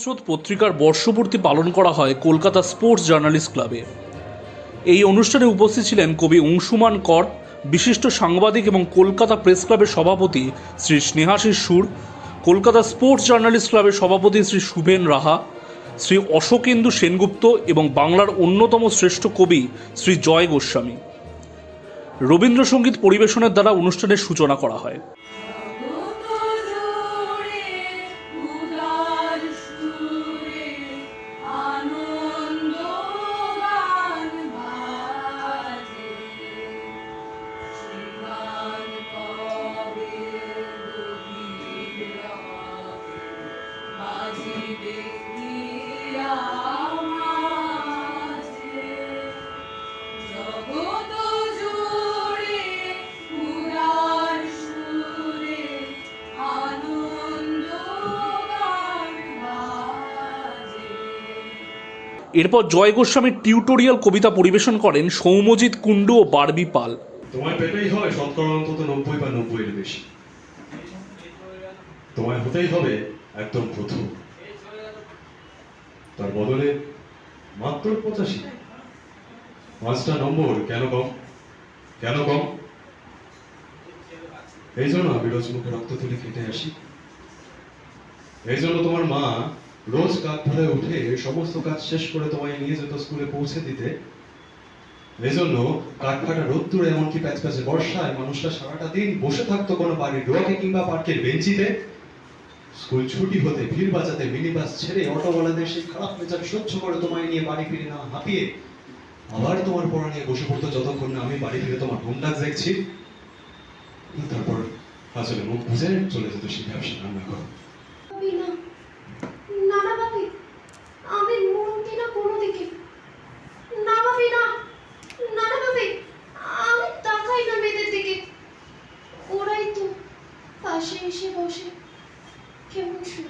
স্রোত পত্রিকার বর্ষপূর্তি পালন করা হয় কলকাতা স্পোর্টস জার্নালিস্ট ক্লাবে। এই অনুষ্ঠানে উপস্থিত ছিলেন কবি অংশুমান কর, বিশিষ্ট সাংবাদিক এবং কলকাতা প্রেস ক্লাবের সভাপতি শ্রী স্নেহাশিস সুর, কলকাতা স্পোর্টস জার্নালিস্ট ক্লাবের সভাপতি শ্রী শুভেন রাহা, শ্রী অশোকেন্দু সেনগুপ্ত এবং বাংলার অন্যতম শ্রেষ্ঠ কবি শ্রী জয় গোস্বামী। রবীন্দ্রসঙ্গীত পরিবেশনের দ্বারা অনুষ্ঠানের সূচনা করা হয়। এরপর জয় গোস্বামীর টিউটোরিয়াল কবিতা পরিবেশন করেন সৌম্যজিৎ কুণ্ডু ও বারবি পাল। হবে শতকরা অন্তত নব্বই বা বেশি। তোমায় হতেই হবে একদম প্রথম। তার বদলে মাত্র পঁচাশি। পাঁচটা নম্বর, কেন কম? কেন কম? এই জন্য বিরোজ মুখে রক্ত তুলে কেটে আসি। এই জন্য তোমার মা রোজ কাক ধরে উঠে সমস্ত কাজ শেষ করে তোমায় নিয়ে যেত স্কুলে পৌঁছে দিতে। এই জন্য কাঠফাটা রোদ্দুরে এমনকি প্যাচ প্যাচে বর্ষায় মানুষরা সারাটা দিন বসে থাকতো কোনো বাড়ির ডোয়াকে কিংবা পার্কের বেঞ্চিতে। স্কুল ছুটি হতে ভিড় বাঁচাতে মিনি বাস ছেড়ে অটোওয়ালাদের সেই খারাপ মেজাজ সহ্য করে তোমায় নিয়ে বাড়ি ফিরে না, হাঁপিয়ে আবার তোমার পড়া নিয়ে বসে পড়তো যতক্ষণ না আমি বাড়ি ফিরে তোমার ঘুম দেখছি। তারপর আসলে মুখ বুঝে চলে যেত সেই ব্যবসা রান্না করো ভাবি না না না ভাবি আমি মন দিই না কোনো দিকে না ভাবি না না না ভাবি আমি তাকাই না মেয়েদের দিকে ওরাই তো পাশে এসে বসে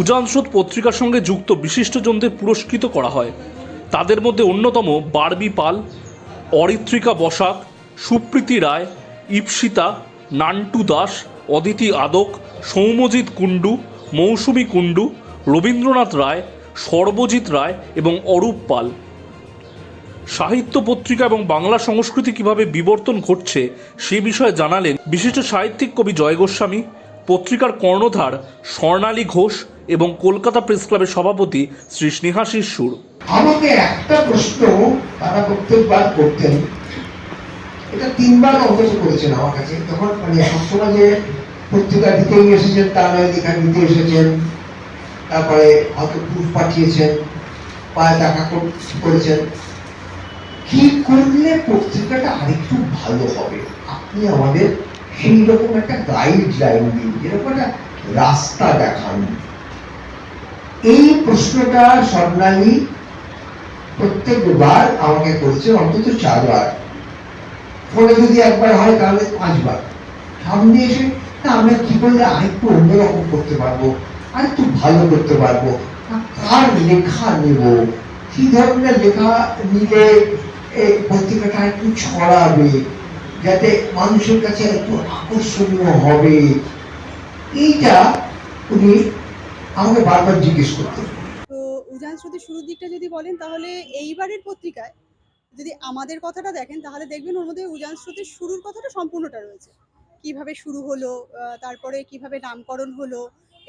উজান স্রোত পত্রিকার সঙ্গে যুক্ত বিশিষ্টজনদের পুরস্কৃত করা হয়। তাদের মধ্যে অন্যতম বারবি পাল, অরিত্রিকা বসাক, সুপ্রীতি রায়, ইপসিতা, নান্টু দাস, অদিতি আদক, সৌম্যজিৎ কুণ্ডু, মৌসুমী কুণ্ডু, রবীন্দ্রনাথ রায়, সর্বজিৎ রায় এবং অরূপ পাল। সাহিত্য পত্রিকা এবং বাংলা সংস্কৃতি কীভাবে বিবর্তন ঘটছে সে বিষয়ে জানালেন বিশিষ্ট সাহিত্যিক কবি জয় গোস্বামী, পত্রিকার কর্ণধার স্বর্ণালী ঘোষ এবং কলকাতা প্রেস ক্লাবের সভাপতি শ্রী স্নেহাশিস সুর আমাকে একটা প্রশ্ন তারা প্রত্যেকবার করতেন। এটা তিনবার অন্তত করেছেন আমার কাছে। তখন মানে সবসময় যে পত্রিকা দিতেই এসেছেন তা নয় লেখা দিতে এসেছেন, তারপরে হয়তো প্রুফ পাঠিয়েছেন, পায়ে দেখা কর- করেছেন। কি করলে পত্রিকাটা আরেকটু ভালো হবে? আপনি আমাদের সেই রকম একটা গাইড লাইন দিন, যেরকম একটা রাস্তা দেখান। এই প্রশ্নটা স্বর্ণালী প্রত্যেকবার আমাকে করছে অন্তত চারবার। ফোনে যদি একবার হয়, তাহলে পাঁচবার। সামনে এসে আমরা কি করলে আরেকটু অন্যরকম করতে পারব? আরেকটু ভালো করতে পারব? কার লেখা নেব? কি ধরনের লেখা নিলে পত্রিকাটা একটু ছড়াবে, যাতে মানুষের কাছে একটু আকর্ষণীয় হবে? এইটা উনি আমাকে বারবার জিজ্ঞেস করতেন তো উজান স্রোতের শুরুর দিকটা যদি বলেন, তাহলে এইবারের পত্রিকায় যদি আমাদের কথাটা দেখেন, তাহলে দেখবেন ওর মধ্যে উজান স্রোতের শুরুর কথাটা সম্পূর্ণটা রয়েছে। কীভাবে শুরু হলো তারপরে কীভাবে নামকরণ হলো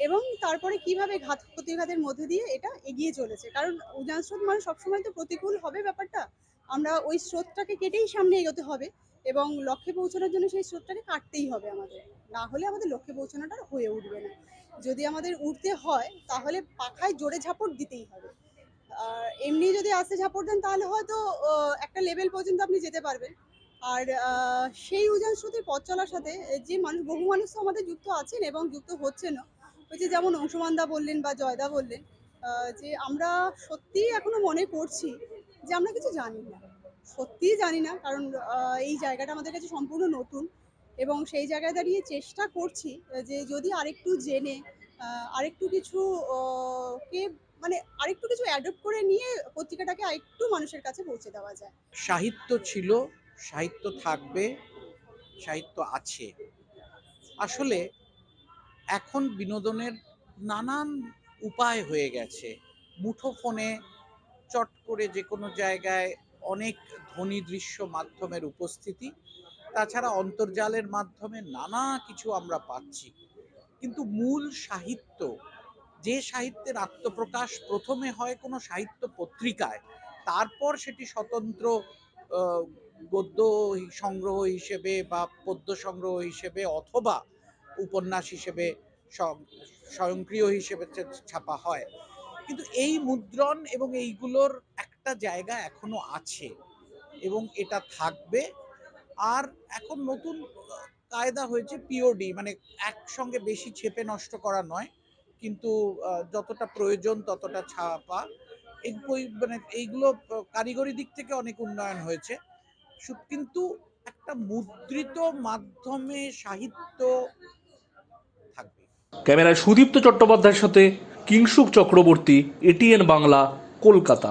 এবং তারপরে কীভাবে ঘাত প্রতিঘাতের মধ্যে দিয়ে এটা এগিয়ে চলেছে। কারণ উজান স্রোত মানে সবসময় তো প্রতিকূল হবে ব্যাপারটা। আমরা ওই স্রোতটাকে কেটেই সামনে এগোতে হবে এবং লক্ষ্যে পৌঁছানোর জন্য সেই স্রোতটাকে কাটতেই হবে আমাদের। না হলে আমাদের লক্ষ্যে পৌঁছানোটা হয়ে উঠবে না। যদি আমাদের উঠতে হয়, তাহলে পাখায় জোরে ঝাপট দিতেই হবে। আর এমনি যদি আস্তে ঝাপট দেন, তাহলে হয়তো একটা লেভেল পর্যন্ত আপনি যেতে পারবেন। আর সেই উজান স্রোতের পথ চলার সাথে যে মানুষ, বহু মানুষ তো আমাদের যুক্ত আছেন এবং যুক্ত হচ্ছেনও। ওই যে যেমন অংশুমানদা বললেন বা জয়দা বললেন যে আমরা সত্যিই এখনও মনে করছি যে আমরা কিছু জানি না। সত্যিই জানি না, কারণ এই জায়গাটা আমাদের কাছে সম্পূর্ণ নতুন। এবং সেই জায়গায় দাঁড়িয়ে চেষ্টা করছি যে যদি আরেকটু জেনে আরেকটু কিছু কে মানে আরেকটু কিছু অ্যাডপ্ট করে নিয়ে পত্রিকাটাকে আরেকটু মানুষের কাছে পৌঁছে দেওয়া যায়। সাহিত্য ছিল, সাহিত্য থাকবে, সাহিত্য আছে। আসলে এখন বিনোদনের নানান উপায় হয়ে গেছে। মুঠো ফোনে চট করে যে কোনো জায়গায় অনেক ধ্বনি দৃশ্য মাধ্যমের উপস্থিতি তাছাড়া অন্তর্জালের মাধ্যমে নানা কিছু আমরা পাচ্ছি। কিন্তু মূল সাহিত্য, যে সাহিত্যের আত্মপ্রকাশ প্রথমে হয় কোনো সাহিত্য পত্রিকায়, তারপর সেটি স্বতন্ত্র গদ্য সংগ্রহ হিসেবে বা পদ্য সংগ্রহ হিসেবে অথবা উপন্যাস হিসেবে স্বয়ংক্রিয় হিসেবে ছাপা হয়। কিন্তু এই মুদ্রণ এবং এইগুলোর একটা জায়গা এখনও আছে এবং এটা থাকবে। আর এখন নতুন কায়দা হয়েছে পিওডি মানে একসঙ্গে বেশি ছেপে নষ্ট করা নয়, কিন্তু যতটা প্রয়োজন ততটা ছাপা। এই মানে এইগুলো কারিগরি দিক থেকে অনেক উন্নয়ন হয়েছে। কিন্তু একটা মুদ্রিত মাধ্যমে সাহিত্য থাকবে। ক্যামেরায় সুদীপ্ত চট্টোপাধ্যায়ের সাথে কিংসুক চক্রবর্তী এটিএন বাংলা, কলকাতা।